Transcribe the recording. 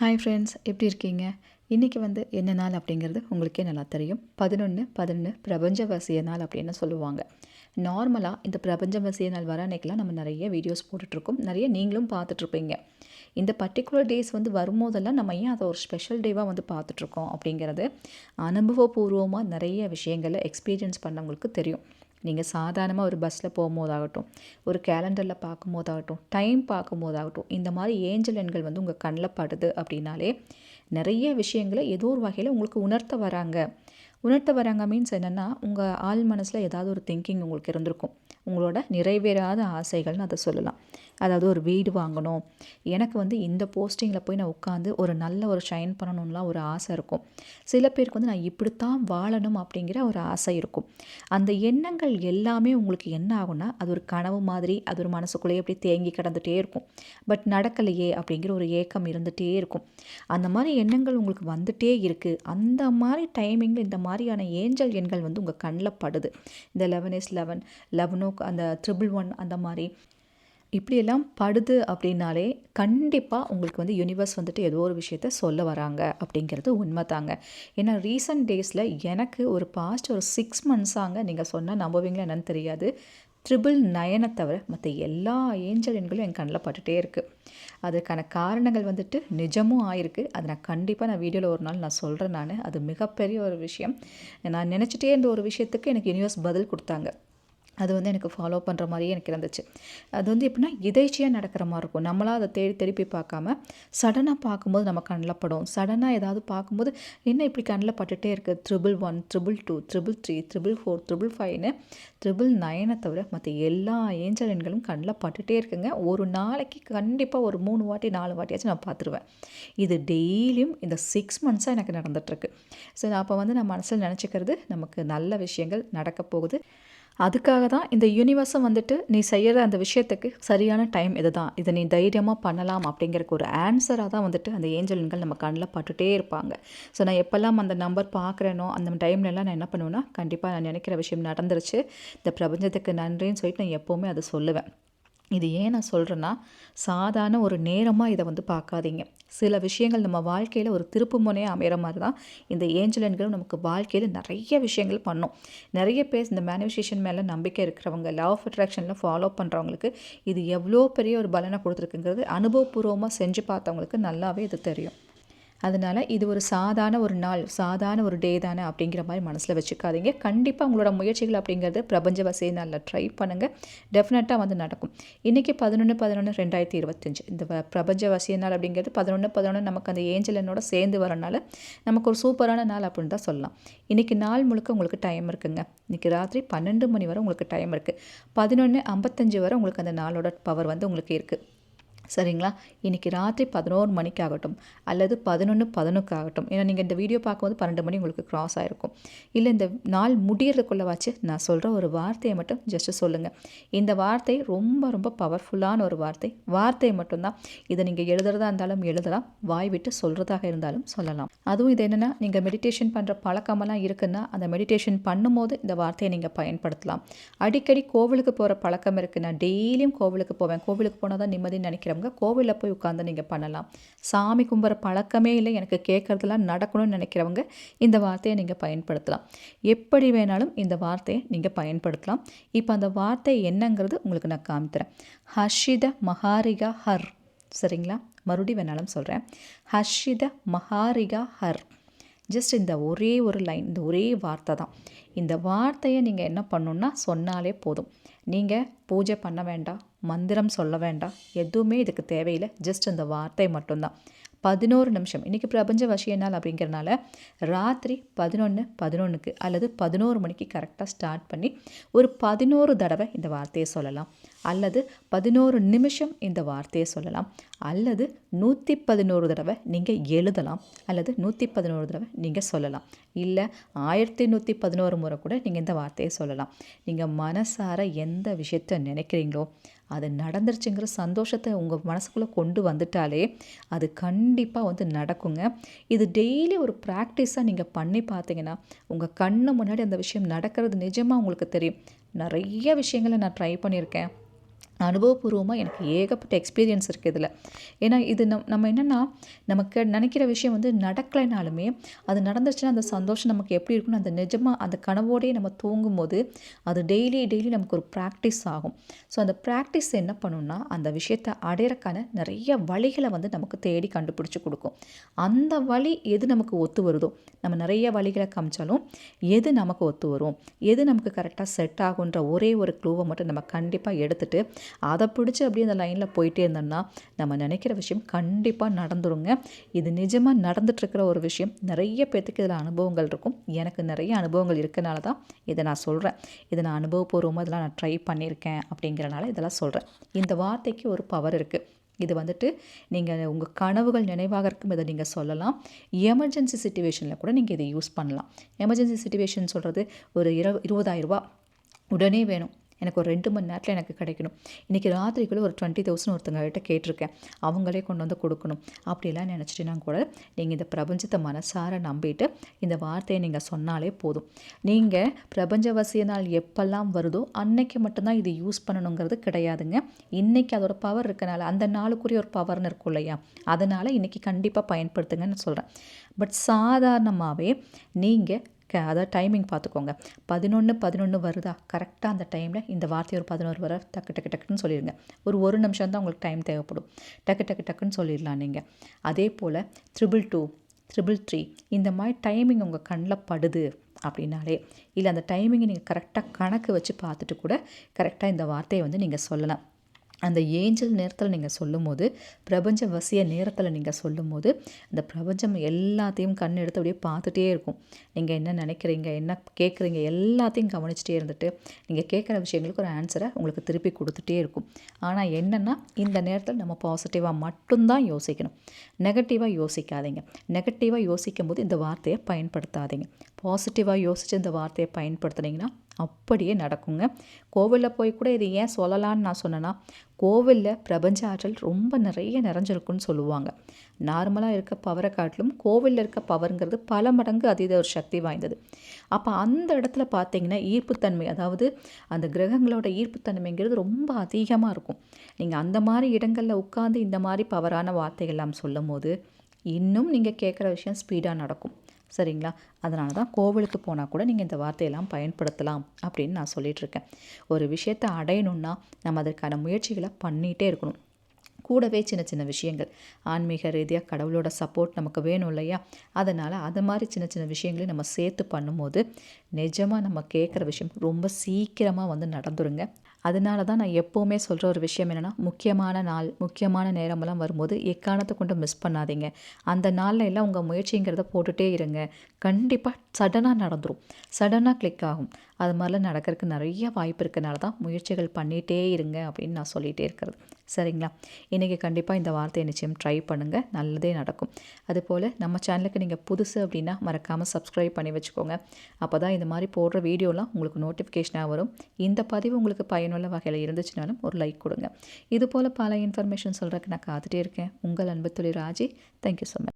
Hi friends எப்படி இருக்கீங்க? இன்றைக்கி வந்து என்ன நாள் அப்படிங்கிறது உங்களுக்கே நல்லா தெரியும். பதினொன்று பதினொன்று பிரபஞ்ச வசிய நாள் அப்படின்னு சொல்லுவாங்க. நார்மலாக இந்த பிரபஞ்ச வசிய நாள் வர அன்றைக்கெலாம் நம்ம நிறைய வீடியோஸ் போட்டுட்ருக்கோம். நிறைய நீங்களும் பார்த்துட்ருப்பீங்க. இந்த பர்டிகுலர் டேஸ் வந்து வரும்போதெல்லாம் நம்ம ஏன் அதை ஒரு ஸ்பெஷல் டேவாக வந்து பார்த்துட்ருக்கோம் அப்படிங்கிறது அனுபவபூர்வமாக நிறைய விஷயங்களை எக்ஸ்பீரியன்ஸ் பண்ணவங்களுக்கு தெரியும். நீங்கள் சாதாரணமாக ஒரு பஸ்ஸில் போகும்போதாகட்டும் ஒரு கேலண்டரில் பார்க்கும்போதாகட்டும் டைம் பார்க்கும்போதாகட்டும் இந்த மாதிரி ஏஞ்சல் எண்கள் வந்து உங்கள் கண்ணில் படுது அப்படின்னாலே நிறைய விஷயங்களை ஏதோ ஒரு வகையில் உங்களுக்கு உணர்த்த வராங்க. உணர்த்த வராங்க மீன்ஸ் என்னென்னா உங்கள் ஆள் மனசில் ஏதாவது ஒரு திங்கிங் உங்களுக்கு இருந்திருக்கும். உங்களோட நிறைவேறாத ஆசைகள்னு அதை சொல்லலாம். அதாவது ஒரு வீடு வாங்கணும். எனக்கு வந்து இந்த போஸ்டிங்கில் போய் நான் உட்காந்து ஒரு நல்ல ஒரு ஷைன் பண்ணணும்லாம் ஒரு ஆசை இருக்கும். சில பேருக்கு வந்து நான் இப்படித்தான் வாழணும் அப்படிங்கிற ஒரு ஆசை இருக்கும். அந்த எண்ணங்கள் எல்லாமே உங்களுக்கு என்ன ஆகும்னா அது ஒரு கனவு மாதிரி அது ஒரு மனசுக்குள்ளேயே அப்படியே தேங்கி கிடந்துகிட்டே இருக்கும். பட் நடக்கலையே அப்படிங்கிற ஒரு ஏக்கம் இருந்துகிட்டே இருக்கும். அந்த மாதிரி எண்ணங்கள் உங்களுக்கு வந்துகிட்டே இருக்குது அந்த மாதிரி டைமிங்கில் இந்த மாதிரியான ஏஞ்சல் எண்கள் வந்து உங்கள் கண்ணில் படுது. இந்த லெவன் இஸ் லெவன் லெவனோ அந்த ட்ரிபிள் ஒன் அந்த மாதிரி. இப்படியெல்லாம் படுது அப்படின்னாலே கண்டிப்பாக உங்களுக்கு வந்து யூனிவர்ஸ் வந்துட்டு ஏதோ ஒரு விஷயத்த சொல்ல வராங்க அப்படிங்கிறது உண்மை தாங்க ஏன்னா ரீசன்ட் டேஸில் எனக்கு ஒரு பாஸ்ட் ஒரு சிக்ஸ் மந்த்ஸாங்க நீங்கள் சொன்னால் நம்புவீங்களா என்னன்னு தெரியாது. ட்ரிபிள் நயனை தவிர மற்ற எல்லா ஏஞ்சல் எண்களும் என் கண்ணில் பட்டுகிட்டே இருக்குது அதுக்கான காரணங்கள் வந்துட்டு நிஜமும் ஆயிருக்கு. அதை நான் கண்டிப்பாக நான் வீடியோவில் ஒரு நாள் நான் சொல்கிறேன் நான். அது மிகப்பெரிய ஒரு விஷயம். நான் நினச்சிட்டே இருந்த ஒரு விஷயத்துக்கு எனக்கு யூனிவர்ஸ் பதில் கொடுத்தாங்க. அது வந்து எனக்கு ஃபாலோ பண்ணுற மாதிரியே எனக்கு இருந்துச்சு. அது வந்து எப்படின்னா இதைச்சியாக நடக்கிற மாதிரி இருக்கும். நம்மளாக அதை தேடி திருப்பி பார்க்காம சடனாக பார்க்கும்போது நம்ம கண்ணில் படும். சடனாக ஏதாவது பார்க்கும்போது என்ன இப்படி கண்ணில் பட்டுகிட்டே இருக்குது triple one triple two triple three triple four triple ஃபைவ்னு ட்ரிபிள் நைனை தவிர மற்ற எல்லா ஏஞ்சல் எண்களும் கண்ணில் பட்டுகிட்டே இருக்குங்க. ஒரு நாளைக்கு கண்டிப்பாக ஒரு மூணு வாட்டி நாலு வாட்டியாச்சும் நான் பார்த்துருவேன். இது டெய்லியும் இந்த சிக்ஸ் மந்த்ஸாக எனக்கு நடந்துகிட்ருக்கு ஸோ அப்போ வந்து நான் மனசில் நினச்சிக்கிறது நமக்கு நல்ல விஷயங்கள் நடக்க போகுது. அதுக்காக தான் இந்த யூனிவர்ஸும் வந்துட்டு நீ செய்கிற அந்த விஷயத்துக்கு சரியான டைம் இது தான் இதை நீ தைரியமாக பண்ணலாம் அப்படிங்கிறக்கு ஒரு ஆன்சராக தான் வந்துட்டு அந்த ஏஞ்சல்கள் நம்ம கண்ணில் பட்டுகிட்டே இருப்பாங்க. ஸோ நான் எப்போல்லாம் அந்த நம்பர் பார்க்குறேனோ அந்த டைம்லலாம் நான் என்ன பண்ணுவேன்னா கண்டிப்பாக நான் நினைக்கிற விஷயம் நடந்துருச்சு. இந்த பிரபஞ்சத்துக்கு நன்றின்னு சொல்லிட்டு நான் எப்போவுமே அதை சொல்லுவேன். இது ஏன் நான் சொல்கிறேன்னா சாதாரண ஒரு நேரமாக இதை வந்து பார்க்காதீங்க. சில விஷயங்கள் நம்ம வாழ்க்கையில் ஒரு திருப்பு முனையாக அமைகிற மாதிரி தான் இந்த ஏஞ்சலன்களும் நமக்கு வாழ்க்கையில் நிறைய விஷயங்கள் பண்ணும். நிறைய பேர் இந்த மேனிஃபெஸ்டேஷன் மேலே நம்பிக்கை இருக்கிறவங்க லவ் ஆஃப் அட்ராக்ஷனில் ஃபாலோ பண்ணுறவங்களுக்கு இது எவ்வளோ பெரிய ஒரு பலனை கொடுத்துருக்குங்கிறது அனுபவபூர்வமாக செஞ்சு பார்த்தவங்களுக்கு நல்லாவே இது தெரியும். அதனால் இது ஒரு சாதாரண ஒரு நாள் சாதாரண ஒரு டே தானே அப்படிங்கிற மாதிரி மனசில் வச்சுக்காதீங்க. கண்டிப்பாக உங்களோட முயற்சிகள் அப்படிங்கிறது பிரபஞ்ச வசதி நாளில் ட்ரை பண்ணுங்கள் டெஃபினட்டாக வந்து நடக்கும். இன்றைக்கி பதினொன்று பதினொன்று ரெண்டாயிரத்தி இருபத்தஞ்சு. இந்த பிரபஞ்ச வசிய நாள் அப்படிங்கிறது பதினொன்று பதினொன்று நமக்கு அந்த ஏஞ்சலனோட சேர்ந்து வரனால நமக்கு ஒரு சூப்பரான நாள் அப்படின்னு தான் சொல்லலாம். இன்றைக்கி நாள் முழுக்க உங்களுக்கு டைம் இருக்குங்க. இன்றைக்கி ராத்திரி பன்னெண்டு மணி வரை உங்களுக்கு டைம் இருக்குது பதினொன்று ஐம்பத்தஞ்சு வரை உங்களுக்கு அந்த நாளோட பவர் வந்து உங்களுக்கு இருக்குது சரிங்களா? இன்றைக்கி ராத்திரி பதினோரு மணிக்காகட்டும் அல்லது பதினொன்று பதினொக்காகட்டும். ஏன்னா நீங்கள் இந்த வீடியோ பார்க்கும்போது பன்னெண்டு மணி உங்களுக்கு க்ராஸ் ஆகிருக்கும் இல்லை இந்த நாள் முடியறதுக்குள்ளே வச்சு நான் சொல்கிற ஒரு வார்த்தையை மட்டும் ஜஸ்ட்டு சொல்லுங்கள் இந்த வார்த்தை ரொம்ப ரொம்ப பவர்ஃபுல்லான ஒரு வார்த்தை. வார்த்தை மட்டும்தான். இதை நீங்கள் எழுதுறதா இருந்தாலும் எழுதலாம். வாய் விட்டு சொல்கிறதாக இருந்தாலும் சொல்லலாம். அதுவும் இது என்னென்னா நீங்கள் மெடிடேஷன் பண்ணுற பழக்கமெல்லாம் இருக்குன்னா அந்த மெடிடேஷன் பண்ணும்போது இந்த வார்த்தையை நீங்கள் பயன்படுத்தலாம். அடிக்கடி கோவிலுக்கு போகிற பழக்கம் இருக்குன்னா டெய்லியும் கோவிலுக்கு போவேன். கோவிலுக்கு போனால் தான் நிம்மதின்னு நினைக்கிறேன். நினைக்கிறவங்க கோவிலில் போய் உட்காந்து நீங்கள் பண்ணலாம். சாமி கும்பிட்ற பழக்கமே இல்லை. எனக்கு கேட்குறதுலாம் நடக்கணும்னு நினைக்கிறவங்க இந்த வார்த்தையை நீங்கள் பயன்படுத்தலாம். எப்படி வேணாலும் இந்த வார்த்தையை நீங்கள் பயன்படுத்தலாம். இப்போ அந்த வார்த்தை என்னங்கிறது உங்களுக்கு நான் காமித்துறேன் ஹர்ஷித மகாரிகா ஹர். சரிங்களா? மறுபடி வேணாலும் சொல்கிறேன் ஹர்ஷித மகாரிகா ஹர். ஜஸ்ட் இந்த ஒரே ஒரு லைன் இந்த ஒரே வார்த்தை தான். இந்த வார்த்தையை நீங்கள் என்ன பண்ணணுன்னா சொன்னாலே போதும். நீங்கள் பூஜை பண்ண வேண்டாம் மந்திரம் சொல்ல வேண்டாம் எதுவுமே இதுக்கு தேவையில்லை. ஜஸ்ட் இந்த வார்த்தை மட்டும்தான் பதினோரு நிமிஷம். இன்றைக்கி பிரபஞ்ச வசிய நாள் அப்படிங்கிறனால ராத்திரி பதினொன்று பதினொன்றுக்கு அல்லது பதினோரு மணிக்கு கரெக்டாக ஸ்டார்ட் பண்ணி ஒரு பதினோரு தடவை இந்த வார்த்தையை சொல்லலாம். அல்லது பதினோரு நிமிஷம் இந்த வார்த்தையை சொல்லலாம். அல்லது நூற்றி பதினோரு தடவை நீங்கள் எழுதலாம். அல்லது நூற்றி பதினோரு தடவை நீங்கள் சொல்லலாம். இல்லை ஆயிரத்தி நூற்றி பதினோரு முறை கூட நீங்கள் இந்த வார்த்தையை சொல்லலாம். நீங்கள் மனசார எந்த விஷயத்த நினைக்கிறீங்களோ அது நடந்துருச்சுங்கிற சந்தோஷத்தை உங்கள் மனசுக்குள்ளே கொண்டு வந்துட்டாலே அது கண்டிப்பாக வந்து நடக்குங்க. இது டெய்லி ஒரு ப்ராக்டிஸாக நீங்கள் பண்ணி பார்த்தீங்கன்னா உங்கள் கண்ணு முன்னாடி அந்த விஷயம் நடக்கிறது நிஜமாக உங்களுக்கு தெரியும். நிறைய விஷயங்களை நான் ட்ரை பண்ணியிருக்கேன். அனுபவபூர்வமாக எனக்கு ஏகப்பட்ட எக்ஸ்பீரியன்ஸ் இருக்குது இதில். ஏன்னா இது நம் நம்ம என்னென்னா நமக்கு நினைக்கிற விஷயம் வந்து நடக்கலைனாலுமே அது நடந்துச்சுன்னா அந்த சந்தோஷம் நமக்கு எப்படி இருக்குன்னு அந்த நிஜமாக அந்த கனவோடையே நம்ம தூங்கும்போது அது டெய்லி டெய்லி நமக்கு ஒரு ப்ராக்டிஸ் ஆகும். ஸோ அந்த ப்ராக்டிஸ் என்ன பண்ணுன்னா அந்த விஷயத்தை அடையிறக்கான நிறைய வழிகளை வந்து நமக்கு தேடி கண்டுபிடிச்சி கொடுக்கும். அந்த வழி எது நமக்கு ஒத்து வருதோ நம்ம நிறைய வழிகளை காமிச்சாலும் எது நமக்கு ஒத்து வரும்? எது நமக்கு கரெக்டாக செட் ஆகுன்ற ஒரே ஒரு க்ளூவை மட்டும் நம்ம கண்டிப்பாக எடுத்துகிட்டு அதை பிடிச்சி அப்படியே அந்த லைனில் போயிட்டே இருந்தோம்னா நம்ம நினைக்கிற விஷயம் கண்டிப்பாக நடந்துருங்க. இது நிஜமாக நடந்துட்டுருக்கிற ஒரு விஷயம். நிறைய பேர்த்துக்கு இதில் அனுபவங்கள் இருக்கும். எனக்கு நிறைய அனுபவங்கள் இருக்கனால தான் இதை நான் சொல்கிறேன் இதை நான் அனுபவப்பூர்வமாக இதெல்லாம் நான் ட்ரை பண்ணியிருக்கேன் அப்படிங்கிறனால இதெல்லாம் சொல்கிறேன் இந்த வார்த்தைக்கு ஒரு பவர் இருக்குது இது வந்துட்டு நீங்கள் உங்கள் கனவுகள் நினைவாக இருக்கும் இதை நீங்கள் சொல்லலாம். எமர்ஜென்சி சுச்சுவேஷனில் கூட நீங்கள் இதை யூஸ் பண்ணலாம். எமர்ஜென்சி சுச்சுவேஷன் சொல்கிறது ஒரு இரு இருபதாயிரரூபா உடனே வேணும். எனக்கு ஒரு ரெண்டு மணி நேரத்தில் எனக்கு கிடைக்கணும். இன்றைக்கி ராத்திரிக்குள்ளே ஒரு டுவெண்ட்டி தௌசண்ட் ஒருத்தங்ககிட்ட கேட்டிருக்கேன். அவங்களே கொண்டு வந்து கொடுக்கணும். அப்படிலாம் நினச்சிட்டினா கூட நீங்கள் இந்த பிரபஞ்சத்தை மனசார நம்பிட்டு இந்த வார்த்தையை நீங்கள் சொன்னாலே போதும். நீங்கள் பிரபஞ்சவசிய நாள் எப்பெல்லாம் வருதோ அன்னைக்கு மட்டும்தான் இது யூஸ் பண்ணணுங்கிறது கிடையாதுங்க. இன்றைக்கி அதோட பவர் இருக்கனால அந்த நாளுக்குரிய ஒரு பவர்னு இருக்கும் இல்லையா? அதனால் இன்றைக்கி கண்டிப்பாக பயன்படுத்துங்கன்னு சொல்கிறேன் பட் சாதாரணமாகவே நீங்கள் க அதாவது டைமிங் பார்த்துக்கோங்க பதினொன்று பதினொன்று வருதா? கரெக்டாக அந்த டைமில் இந்த வார்த்தை ஒரு பதினோரு வர டக்கு டக்கு டக்குன்னு சொல்லிடுங்க ஒரு ஒரு நிமிஷம் தான் உங்களுக்கு டைம் தேவைப்படும். டக்கு டக்கு டக்குன்னு சொல்லிடலாம் நீங்கள் அதே போல் ட்ரிபிள் டூ ட்ரிபிள் த்ரீ இந்த மாதிரி டைமிங் உங்கள் கண்ணில் படுது அப்படின்னாலே இல்லை அந்த டைமிங்கை நீங்கள் கரெக்டாக கணக்கு வச்சு பார்த்துட்டு கூட கரெக்டாக இந்த வார்த்தையை வந்து நீங்கள் சொல்லலாம். அந்த ஏஞ்சல் நேரத்தில் நீங்கள் சொல்லும்போது பிரபஞ்ச வசிய நேரத்தில் நீங்கள் சொல்லும்போது அந்த பிரபஞ்சம் எல்லாத்தையும் கண் எடுத்து அப்படியே பார்த்துட்டே இருக்கும். நீங்கள் என்ன நினைக்கிறீங்க என்ன கேட்குறீங்க எல்லாத்தையும் கவனிச்சிட்டே இருந்துட்டு நீங்கள் கேட்குற விஷயங்களுக்கு ஒரு ஆன்சரை உங்களுக்கு திருப்பி கொடுத்துட்டே இருக்கும். ஆனால் என்னென்னா இந்த நேரத்தில் நம்ம பாசிட்டிவாக மட்டும்தான் யோசிக்கணும். நெகட்டிவாக யோசிக்காதீங்க. நெகட்டிவாக யோசிக்கும் போது இந்த வார்த்தையை பயன்படுத்தாதீங்க. பாசிட்டிவாக யோசித்து இந்த வார்த்தையை பயன்படுத்துனீங்கன்னா அப்படியே நடக்குங்க. கோவிலில் போய் கூட இது ஏன் சொல்லலான்னு நான் சொன்னேன்னா கோவிலில் பிரபஞ்ச ஆற்றல் ரொம்ப நிறைய நிறைஞ்சிருக்குன்னு சொல்லுவாங்க. நார்மலாக இருக்க பவரை காட்டிலும் கோவிலில் இருக்க பவருங்கிறது பல மடங்கு அதீத ஒரு சக்தி வாய்ந்தது. அப்போ அந்த இடத்துல பார்த்தீங்கன்னா ஈர்ப்புத்தன்மை அதாவது அந்த கிரகங்களோட ஈர்ப்புத்தன்மைங்கிறது ரொம்ப அதிகமாக இருக்கும். நீங்கள் அந்த மாதிரி இடங்களில் உட்காந்து இந்த மாதிரி பவரான வார்த்தைகள்லாம் சொல்லும் போது இன்னும் நீங்கள் கேட்குற விஷயம் ஸ்பீடாக நடக்கும். சரிங்களா? அதனால தான் கோவிலுக்கு போனால் கூட நீங்கள் இந்த வார்த்தையெல்லாம் பயன்படுத்தலாம் அப்படின்னு நான் சொல்லிகிட்ருக்கேன் ஒரு விஷயத்தை அடையணும்னா நம்ம அதற்கான முயற்சிகளை பண்ணிகிட்டே இருக்கணும். கூடவே சின்ன சின்ன விஷயங்கள். ஆன்மீக ரீதியாக கடவுளோட சப்போர்ட் நமக்கு வேணும் இல்லையா? அதனால் அது மாதிரி சின்ன சின்ன விஷயங்களையும் நம்ம சேர்த்து பண்ணும்போது நிஜமாக நம்ம கேட்குற விஷயம் ரொம்ப சீக்கிரமாக வந்து நடந்துருங்க. அதனால தான் நான் எப்போவுமே சொல்கிற ஒரு விஷயம் என்னென்னா முக்கியமான நாள் முக்கியமான நேரமெல்லாம் வரும்போது எக்காரணத்தை கொண்டு மிஸ் பண்ணாதீங்க. அந்த நாளில் எல்லாம் உங்கள் முயற்சிங்கிறத போட்டுகிட்டே இருங்க. கண்டிப்பாக சடனாக நடந்துடும் சடனாக கிளிக் ஆகும். அது மாதிரிலாம் நடக்கிறதுக்கு நிறைய வாய்ப்பு இருக்கனால தான் முயற்சிகள் பண்ணிகிட்டே இருங்க அப்படின்னு நான் சொல்லிகிட்டே இருக்கிறது. சரிங்களா? இன்றைக்கி கண்டிப்பாக இந்த வார்த்தையை நிச்சயம் ட்ரை பண்ணுங்கள் நல்லதே நடக்கும். அதுபோல் நம்ம சேனலுக்கு நீங்கள் புதுசு அப்படின்னா மறக்காமல் சப்ஸ்கிரைப் பண்ணி வச்சுக்கோங்க. அப்போ தான் இந்த மாதிரி போடுற வீடியோலாம் உங்களுக்கு நோட்டிஃபிகேஷனாக வரும். இந்த பதிவு உங்களுக்கு பயனுள்ள வகையில் இருந்துச்சுனாலும் ஒரு லைக் கொடுங்க. இது போல் பல இன்ஃபர்மேஷன் சொல்கிறதுக்கு நான் காத்துட்டே இருக்கேன். உங்கள் அன்பு தொழில் ராஜி. Thank you so much